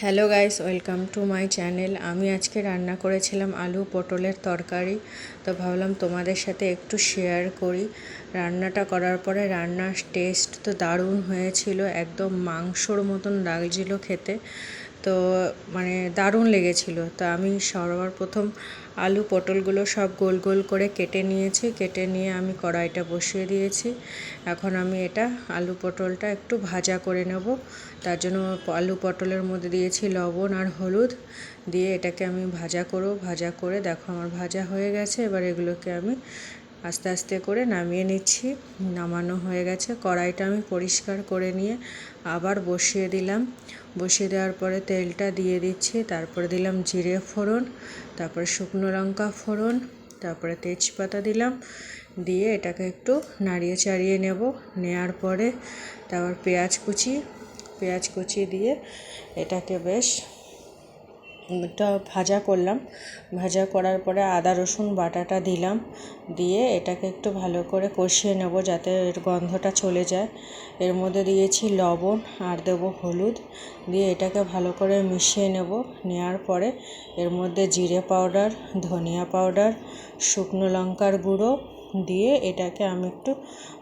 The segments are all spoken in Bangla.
Hello guys, welcome to my channel. আমি আজকে রান্না করেছিলাম আলু পটলের তরকারি। তো ভাবলাম তোমাদের সাথে একটু শেয়ার করি। রান্নাটা করার পরে রান্নার টেস্ট তো দারুণ হয়েছিল, একদম মাংসর মতন লাগছিল খেতে। তো মানে দারুণ লেগেছিল। তো আমি সবার প্রথম আলু পটলগুলো সব গোল গোল করে কেটে নিয়েছি। কেটে নিয়ে আমি কড়াইটা বসিয়ে দিয়েছি। এখন আমি এটা আলু পটলটা একটু ভাজা করে নেব। তার জন্য আলু পটলের মধ্যে দিয়েছি লবণ আর হলুদ। দিয়ে এটাকে আমি ভাজা করব। ভাজা করে দেখো আমার ভাজা হয়ে গেছে। এবার এগুলোকে আমি আস্তে আস্তে করে নামিয়ে নিচ্ছি। নামানো হয়ে গেছে। কড়াইটা আমি পরিষ্কার করে নিয়ে আবার বসিয়ে দিলাম। বসিয়ে দেওয়ার পরে তেলটা দিয়ে দিচ্ছি। তারপরে দিলাম জিরে ফোড়ন, তারপরে শুকনো লঙ্কা ফোড়ন, তারপরে তেজপাতা দিলাম। দিয়ে এটাকে একটু নাড়িয়ে চাড়িয়ে নেব। নেওয়ার পরে তারপর পেঁয়াজ কুচি। পেঁয়াজ কুচি দিয়ে এটাকে বেশ এটা ভাজা করলাম। ভাজা করার পরে আদা, রসুন বাটাটা দিলাম। দিয়ে এটাকে একটু ভালো করে কষিয়ে নেব যাতে এর গন্ধটা চলে যায়। এর মধ্যে দিয়েছি লবণ আর দেবো হলুদ। দিয়ে এটাকে ভালো করে মিশিয়ে নেব। নেওয়ার পরে এর মধ্যে জিরে পাউডার, ধনিয়া পাউডার, শুকনো লঙ্কার গুঁড়ো দিয়ে এটাকে আমি একটু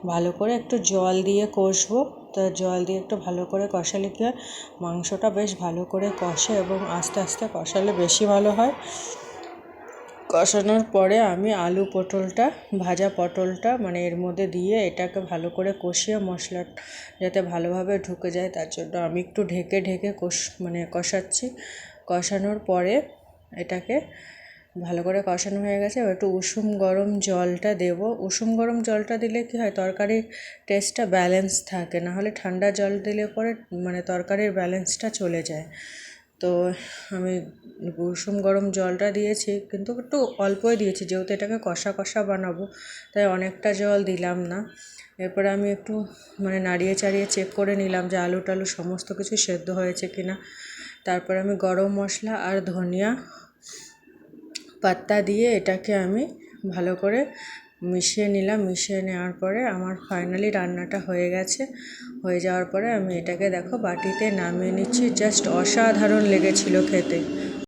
ভালো করে একটু জল দিয়ে কষবো। তো জল দিয়ে একটু ভালো করে কষালে কী হয়? মাংসটা বেশ ভালো করে কষে এবং আস্তে আস্তে কষালে বেশি ভালো হয়। কষানোর পরে আমি আলু পটলটা, ভাজা পটলটা মানে এর মধ্যে দিয়ে এটাকে ভালো করে কষিয়ে মশলা যাতে ভালোভাবে ঢুকে যায় তার জন্য আমি একটু ঢেকে ঢেকে কষ মানে কষাচ্ছি। কষানোর পরে এটাকে ভালো করে কষানো হয়ে গেছে। এবার একটু উষুম গরম জলটা দেব। উষুম গরম জলটা দিলে কি হয়, তরকারির টেস্টটা ব্যালেন্স থাকে। না হলে ঠান্ডা জল দিলে পরে মানে তরকারির ব্যালেন্সটা চলে যায়। তো আমি উষুম গরম জলটা দিয়েছি, কিন্তু একটু অল্পই দিয়েছি। যেহেতু এটাকে কষা কষা বানাবো, তাই অনেকটা জল দিলাম না। এরপরে আমি একটু মানে নাড়িয়ে চাড়িয়ে চেক করে নিলাম যে আলু টালু সমস্ত কিছু সেদ্ধ হয়েছে কি না তারপরে আমি গরম মশলা আর ধনিয়া পাত্তা দিয়ে এটাকে আমি ভালো করে মিশিয়ে নিলাম। মিশিয়ে নেওয়ার পরে আমার ফাইনালি রান্নাটা হয়ে গেছে। হয়ে যাওয়ার পরে আমি এটাকে দেখো বাটিতে নামিয়ে নিচ্ছি। জাস্ট অসাধারণ লেগেছিলো খেতে।